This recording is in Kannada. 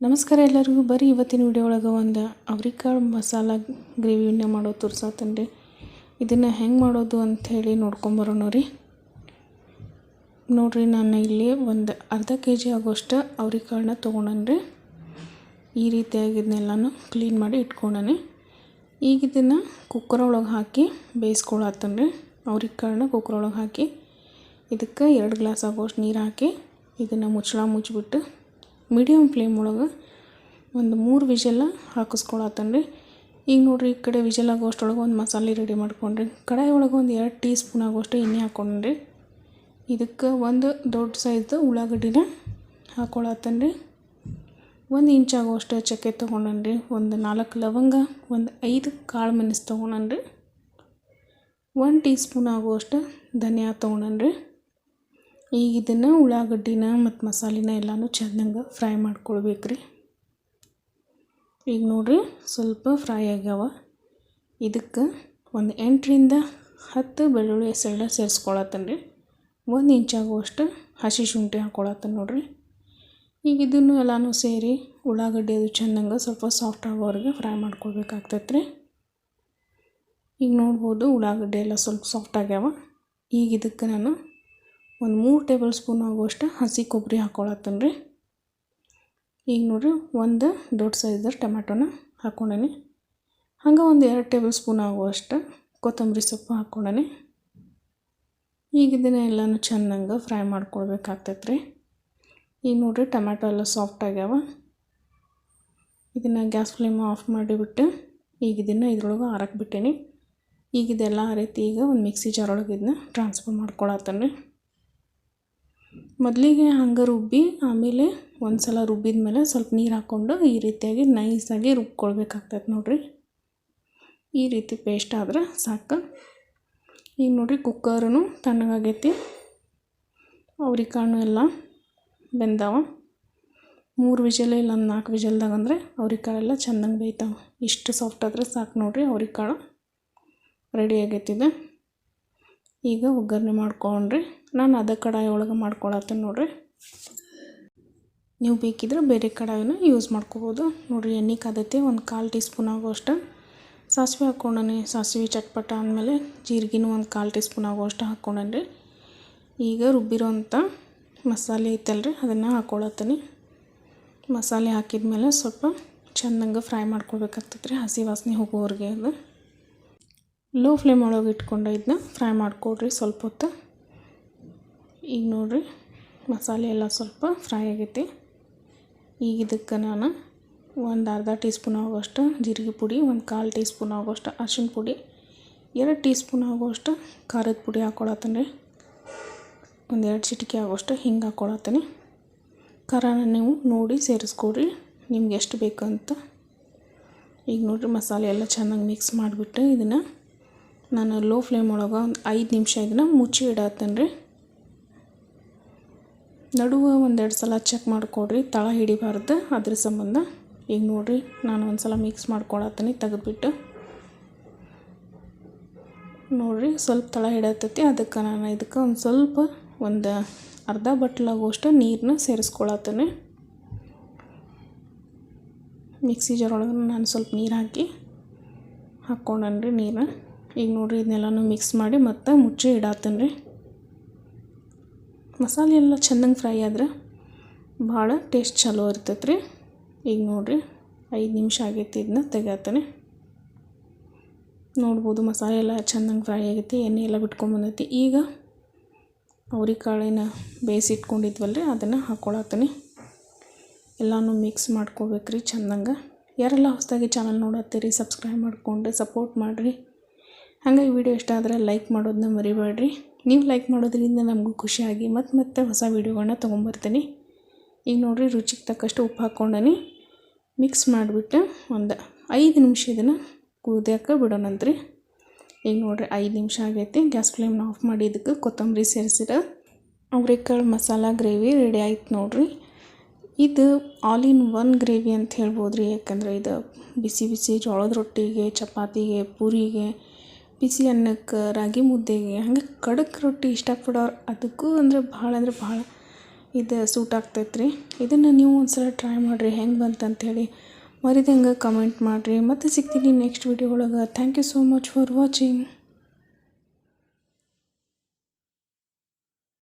ನಮಸ್ಕಾರ ಎಲ್ಲರಿಗೂ. ಬರೀ ಇವತ್ತಿನ ವಿಡಿಯೋ ಒಳಗೆ ಒಂದು ಅವ್ರಿಕಾಳು ಮಸಾಲ ಗ್ರೇವಿನ ಮಾಡೋ ತೋರ್ಸತ್ತೇನೆ ರೀ ಇದನ್ನು ಹೆಂಗೆ ಮಾಡೋದು ಅಂಥೇಳಿ ನೋಡ್ಕೊಂಬರೋಣ ರೀ. ನೋಡಿರಿ, ನಾನು ಇಲ್ಲಿ ಒಂದು ಅರ್ಧ ಕೆ ಜಿ ಆಗೋಷ್ಟು ಅವ್ರಿಕಾಳನ್ನ ತೊಗೊಂಡೇನಿ ಈ ರೀತಿಯಾಗಿ ಇದನ್ನೆಲ್ಲನೂ ಕ್ಲೀನ್ ಮಾಡಿ ಇಟ್ಕೊಂಡೇನಿ ಈಗ ಇದನ್ನು ಕುಕ್ಕರ್ ಒಳಗೆ ಹಾಕಿ ಬೇಯಿಸ್ಕೊಳತ್ತೇನೆ ರೀ. ಅವ್ರಿಕಾಳನ್ನ ಕುಕ್ಕರ್ ಒಳಗೆ ಹಾಕಿ ಇದಕ್ಕೆ ಎರಡು ಗ್ಲಾಸ್ ಆಗೋಷ್ಟು ನೀರು ಹಾಕಿ ಇದನ್ನು ಮುಚ್ಚಳ ಮುಚ್ಚಿಬಿಟ್ಟು ಮೀಡಿಯಮ್ ಫ್ಲೇಮ್ ಒಳಗೆ ಒಂದು ಮೂರು ವಿಷಲ್ಲ ಹಾಕಿಸ್ಕೊಳತ್ತನ್ರಿ ಈಗ ನೋಡಿರಿ ಈ ಕಡೆ ವಿಷಲ್ ಆಗೋಷ್ಟೊಳಗೆ ಒಂದು ಮಸಾಲೆ ರೆಡಿ ಮಾಡ್ಕೊಂಡ್ರಿ. ಕಡಾಯಿ ಒಳಗೆ ಒಂದು ಎರಡು ಟೀ ಸ್ಪೂನ್ ಆಗೋಷ್ಟು ಎಣ್ಣೆ ಹಾಕ್ಕೊಂಡ್ರಿ. ಇದಕ್ಕೆ ಒಂದು ದೊಡ್ಡ ಸೈಜ್ದು ಉಳ್ಳಾಗಡ್ಡಿನ ಹಾಕ್ಕೊಳತ್ತನ್ರಿ ಒಂದು ಇಂಚ್ ಆಗೋಷ್ಟು ಚಕ್ಕೆ ತೊಗೊಂಡನ್ರಿ. ಒಂದು ನಾಲ್ಕು ಲವಂಗ, ಒಂದು ಐದು ಕಾಳು ಮೆಣಸು ತೊಗೊಂಡನ್ರಿ. ಒಂದು ಟೀ ಸ್ಪೂನ್ ಆಗುವಷ್ಟು ಧನಿಯಾ ತೊಗೊಂಡನ್ರಿ. ಈಗ ಇದನ್ನು ಉಳ್ಳಾಗಡ್ಡಿನ ಮತ್ತು ಮಸಾಲಿನ ಎಲ್ಲನೂ ಚೆನ್ನಾಗಿ ಫ್ರೈ ಮಾಡ್ಕೊಳ್ಬೇಕು ರೀ ಈಗ ನೋಡಿರಿ ಸ್ವಲ್ಪ ಫ್ರೈ ಆಗ್ಯಾವ. ಇದಕ್ಕೆ ಒಂದು ಎಂಟರಿಂದ ಹತ್ತು ಬೆಳ್ಳುಳ್ಳಿ ಹೆಸರನ್ನ ಸೇರಿಸ್ಕೊಳತ್ತೇನೆ ರೀ ಒಂದು ಇಂಚ್ ಆಗುವಷ್ಟು ಹಸಿ ಶುಂಠಿ ಹಾಕ್ಕೊಳತ್ತೇನೆ ನೋಡಿರಿ. ಈಗ ಇದನ್ನು ಎಲ್ಲನೂ ಸೇರಿ ಉಳ್ಳಾಗಡ್ಡಿ ಅದು ಚೆನ್ನಾಗಿ ಸ್ವಲ್ಪ ಸಾಫ್ಟ್ ಆಗೋವರೆಗೆ ಫ್ರೈ ಮಾಡ್ಕೊಳ್ಬೇಕಾಗ್ತೈತೆ ರೀ ಈಗ ನೋಡ್ಬೋದು ಉಳ್ಳಾಗಡ್ಡಿ ಎಲ್ಲ ಸ್ವಲ್ಪ ಸಾಫ್ಟ್ ಆಗ್ಯಾವ. ಈಗ ಇದಕ್ಕೆ ನಾನು ಒಂದು ಮೂರು ಟೇಬಲ್ ಸ್ಪೂನ್ ಆಗುವಷ್ಟು ಹಸಿ ಕೊಬ್ಬರಿ ಹಾಕ್ಕೊಳತ್ತೇನೆ ರೀ ಈಗ ನೋಡಿರಿ, ಒಂದು ದೊಡ್ಡ ಸೈಜ್ದ ಟೊಮ್ಯಾಟೋನ ಹಾಕ್ಕೊಂಡೇನಿ ಹಂಗೆ ಒಂದು ಎರಡು ಟೇಬಲ್ ಸ್ಪೂನ್ ಆಗುವಷ್ಟು ಕೊತ್ತಂಬರಿ ಸೊಪ್ಪು ಹಾಕ್ಕೊಂಡೇನಿ ಈಗ ಇದನ್ನೇ ಎಲ್ಲನೂ ಚೆನ್ನಾಗಿ ಫ್ರೈ ಮಾಡ್ಕೊಳ್ಬೇಕಾಗ್ತೈತೆ ರೀ ಈಗ ನೋಡಿರಿ, ಟೊಮ್ಯಾಟೊ ಎಲ್ಲ ಸಾಫ್ಟ್ ಆಗ್ಯಾವ. ಇದನ್ನು ಗ್ಯಾಸ್ ಫ್ಲೇಮ್ ಆಫ್ ಮಾಡಿಬಿಟ್ಟು ಈಗ ಇದನ್ನು ಇದ್ರೊಳಗೆ ಹಾರಕ್ಕೆ ಬಿಟ್ಟೇನಿ. ಈಗ ಇದೆಲ್ಲ ರೀತಿ ಈಗ ಒಂದು ಮಿಕ್ಸಿ ಜಾರ್ ಒಳಗೆ ಇದನ್ನ ಟ್ರಾನ್ಸ್ಫರ್ ಮಾಡ್ಕೊಳತ್ತೇನೆ ರೀ ಮೊದಲಿಗೆ ಹಂಗೆ ರುಬ್ಬಿ, ಆಮೇಲೆ ಒಂದು ಸಲ ರುಬ್ಬಿದ ಮೇಲೆ ಸ್ವಲ್ಪ ನೀರು ಹಾಕ್ಕೊಂಡು ಈ ರೀತಿಯಾಗಿ ನೈಸಾಗಿ ರುಬ್ಕೊಳ್ಬೇಕಾಗ್ತೈತೆ ನೋಡಿರಿ. ಈ ರೀತಿ ಪೇಸ್ಟ್ ಆದ್ರೆ ಸಾಕು. ಈಗ ನೋಡಿರಿ ಕುಕ್ಕರೂ ತಣ್ಣಗಾಗೈತಿ. ಅವ್ರಿಕಾಣು ಎಲ್ಲ ಬೆಂದಾವ. ಮೂರು ವಿಜಲ್ ಇಲ್ಲ, ಒಂದು ನಾಲ್ಕು ವಿಜಲ್ದಾಗ ಅಂದರೆ ಅವ್ರಿಕಾಳೆಲ್ಲ ಚೆನ್ನಾಗಿ ಬೇಯ್ತಾವೆ. ಇಷ್ಟು ಸಾಫ್ಟ್ ಆದರೆ ಸಾಕು ನೋಡಿರಿ ಅವ್ರಿಕಾಳು. ರೆಡಿ ಆಗೈತಿದೆ ಈಗ ಒಗ್ಗರಣೆ ಮಾಡ್ಕೊಂಡ್ರಿ. ನಾನು ಅದೇ ಕಡಾಯಿ ಒಳಗೆ ಮಾಡ್ಕೊಳತ್ತೀನಿ ನೋಡ್ರಿ. ನೀವು ಬೇಕಿದ್ರೆ ಬೇರೆ ಕಡಾಯಿನ ಯೂಸ್ ಮಾಡ್ಕೋಬೋದು. ನೋಡಿರಿ ಎಣ್ಣೆ ಕಾದೈತಿ, ಒಂದು ಕಾಲು ಟೀ ಸ್ಪೂನ್ ಆಗೋಷ್ಟು ಸಾಸಿವೆ ಹಾಕ್ಕೊಂಡನಿ, ಸಾಸಿವೆ ಚಟ್ಪಟ ಆದಮೇಲೆ ಜೀರಿಗೆನೂ ಒಂದು ಕಾಲು ಟೀ ಸ್ಪೂನ್ ಆಗೋಷ್ಟು ಹಾಕ್ಕೊಂಡೇನಿ ಈಗ ರುಬ್ಬಿರೋಂಥ ಮಸಾಲೆ ಐತಲ್ರಿ, ಅದನ್ನು ಹಾಕ್ಕೊಳತ್ತೀನಿ ಮಸಾಲೆ ಹಾಕಿದ ಮೇಲೆ ಸ್ವಲ್ಪ ಚೆನ್ನಾಗಿ ಫ್ರೈ ಮಾಡ್ಕೊಳ್ಬೇಕಾಗ್ತೈತೆ ರೀ ಹಸಿ ವಾಸನೆ ಹೋಗೋವರೆಗೆ ಅದು. ಲೋ ಫ್ಲೇಮ್ ಒಳಗೆ ಇಟ್ಕೊಂಡು ಇದನ್ನ ಫ್ರೈ ಮಾಡಿಕೊಡ್ರಿ ಸ್ವಲ್ಪ ಹೊತ್ತು. ಈಗ ನೋಡಿರಿ, ಮಸಾಲೆ ಎಲ್ಲ ಸ್ವಲ್ಪ ಫ್ರೈ ಆಗೈತಿ. ಈಗ ಇದಕ್ಕೆ ನಾನು ಒಂದು ಅರ್ಧ ಟೀ ಸ್ಪೂನ್ ಆಗೋಷ್ಟು ಜೀರಿಗೆ ಪುಡಿ, ಒಂದು ಕಾಲು ಟೀ ಸ್ಪೂನ್ ಆಗೋಷ್ಟು ಅರಿಶಿನ ಪುಡಿ, ಎರಡು ಟೀ ಸ್ಪೂನ್ ಆಗೋಷ್ಟು ಖಾರದ ಪುಡಿ ಹಾಕ್ಕೊಳತ್ತೀನಿ ರೀ ಒಂದು ಎರಡು ಚಿಟಿಕೆ ಆಗೋಷ್ಟು ಹಿಂಗೆ ಹಾಕ್ಕೊಳತ್ತೀನಿ ಖಾರನ ನೀವು ನೋಡಿ ಸೇರಿಸ್ಕೊಡ್ರಿ, ನಿಮ್ಗೆ ಎಷ್ಟು ಬೇಕು ಅಂತ ಈಗ ನೋಡಿರಿ ಮಸಾಲೆ ಎಲ್ಲ ಚೆನ್ನಾಗಿ ಮಿಕ್ಸ್ ಮಾಡಿಬಿಟ್ಟು ಇದನ್ನು ನಾನು ಲೋ ಫ್ಲೇಮ್ ಒಳಗೆ ಒಂದು ಐದು ನಿಮಿಷ ಇದನ್ನು ಮುಚ್ಚಿ ಇಡತ್ತೇನೆ ರೀ ನಡುವೆ ಒಂದೆರಡು ಸಲ ಚೆಕ್ ಮಾಡಿಕೊಡ್ರಿ, ತಳ ಹಿಡಿಬಾರ್ದು. ಅದ್ರ ಸಂಬಂಧ ಈಗ ನೋಡಿರಿ, ನಾನು ಒಂದು ಸಲ ಮಿಕ್ಸ್ ಮಾಡ್ಕೊಳತ್ತೀನಿ ತೆಗೆದ್ಬಿಟ್ಟು. ನೋಡಿರಿ, ಸ್ವಲ್ಪ ತಳ ಹಿಡತ್ತೈತಿ ಅದಕ್ಕೆ ನಾನು ಇದಕ್ಕೆ ಒಂದು ಸ್ವಲ್ಪ ಒಂದು ಅರ್ಧ ಬಟ್ಲಾಗುವಷ್ಟು ನೀರನ್ನ ಸೇರಿಸ್ಕೊಳತ್ತೇನೆ ಮಿಕ್ಸಿ ಜಾರ್ ಒಳಗೆ ನಾನು ಸ್ವಲ್ಪ ನೀರು ಹಾಕಿ ಹಾಕ್ಕೊಂಡನ್ರಿ ನೀರನ್ನ ಈಗ ನೋಡಿರಿ, ಇದನ್ನೆಲ್ಲನೂ ಮಿಕ್ಸ್ ಮಾಡಿ ಮತ್ತೆ ಮುಚ್ಚಿ ಇಡತ್ತೇನೆ ರೀ ಮಸಾಲೆ ಎಲ್ಲ ಚೆನ್ನಾಗಿ ಫ್ರೈ ಆದ್ರೆ ಭಾಳ ಟೇಸ್ಟ್ ಚಲೋ ಇರ್ತೈತೆ ರೀ ಈಗ ನೋಡಿರಿ, ಐದು ನಿಮಿಷ ಆಗೈತಿ ಇದನ್ನ ತೆಗಿಯತ್ತೇನೆ ನೋಡ್ಬೋದು ಮಸಾಲೆ ಎಲ್ಲ ಚೆನ್ನಾಗಿ ಫ್ರೈ ಆಗೈತಿ, ಎಣ್ಣೆ ಎಲ್ಲ ಬಿಟ್ಕೊಂಡ್ಬಂದೈತಿ ಈಗ ಅವ್ರಿಕಾಳಿನ ಬೇಯಿಸಿಟ್ಕೊಂಡಿದ್ವಲ್ಲ ರೀ ಅದನ್ನು ಹಾಕ್ಕೊಳತ್ತೀನಿ ಎಲ್ಲನೂ ಮಿಕ್ಸ್ ಮಾಡ್ಕೋಬೇಕ್ರಿ ಚೆನ್ನಾಗ. ಯಾರೆಲ್ಲ ಹೊಸದಾಗಿ ಚಾನಲ್ ನೋಡತ್ತೀರಿ ಸಬ್ಸ್ಕ್ರೈಬ್ ಮಾಡಿಕೊಂಡು ಸಪೋರ್ಟ್ ಮಾಡಿರಿ. ಹಾಗೆ ಈ ವಿಡಿಯೋ ಇಷ್ಟ ಆದರೆ ಲೈಕ್ ಮಾಡೋದನ್ನ ಮರಿಬೇಡ್ರಿ. ನೀವು ಲೈಕ್ ಮಾಡೋದ್ರಿಂದ ನಮಗೂ ಖುಷಿಯಾಗಿ ಮತ್ತೆ ಮತ್ತೆ ಹೊಸ ವೀಡಿಯೋಗಳನ್ನ ತೊಗೊಂಬರ್ತೀನಿ. ಈಗ ನೋಡಿರಿ ರುಚಿಗೆ ತಕ್ಕಷ್ಟು ಉಪ್ಪು ಹಾಕ್ಕೊಂಡನಿ. ಮಿಕ್ಸ್ ಮಾಡಿಬಿಟ್ಟು ಒಂದು ಐದು ನಿಮಿಷ ಇದನ್ನು ಕುದಿಯೋಕೆ ಬಿಡೋಣಂತ್ರಿ. ಈಗ ನೋಡಿರಿ ಐದು ನಿಮಿಷ ಆಗೈತಿ. ಗ್ಯಾಸ್ ಫ್ಲೇಮ್ನ ಆಫ್ ಮಾಡಿ ಇದಕ್ಕೆ ಕೊತ್ತಂಬರಿ ಸೇರಿಸಿರ. ಅವ್ರೆಕಾಳು ಮಸಾಲ ಗ್ರೇವಿ ರೆಡಿ ಆಯ್ತು ನೋಡಿರಿ. ಇದು ಆಲ್ ಇನ್ ಒನ್ ಗ್ರೇವಿ ಅಂತ ಹೇಳ್ಬೋದು ರೀ ಯಾಕಂದರೆ ಇದು ಬಿಸಿ ಬಿಸಿ ಜೋಳದ ರೊಟ್ಟಿಗೆ, ಚಪಾತಿಗೆ, ಪೂರಿಗೆ ಬಿಸಿ ಅನ್ನಕ್ಕೆ ರಾಗಿ ಮುದ್ದೆಗೆ. ಹಂಗೆ ಖಡಕ್ ರೊಟ್ಟಿ ಇಷ್ಟಪಡೋರು ಅದಕ್ಕೂ ಅಂದರೆ ಭಾಳ ಅಂದ್ರೆ ಭಾಳ ಇದು ಸೂಟ್ ಆಗ್ತೈತೆ ರೀ ಇದನ್ನು ನೀವು ಒಂದ್ಸಲ ಟ್ರೈ ಮಾಡಿರಿ, ಹೆಂಗೆ ಬಂತಂಥೇಳಿ ಮರಿದಂಗೆ ಕಮೆಂಟ್ ಮಾಡಿರಿ. ಮತ್ತೆ ಸಿಗ್ತೀನಿ ನೆಕ್ಸ್ಟ್ ವಿಡಿಯೋ ಒಳಗೆ. Thank you so much for watching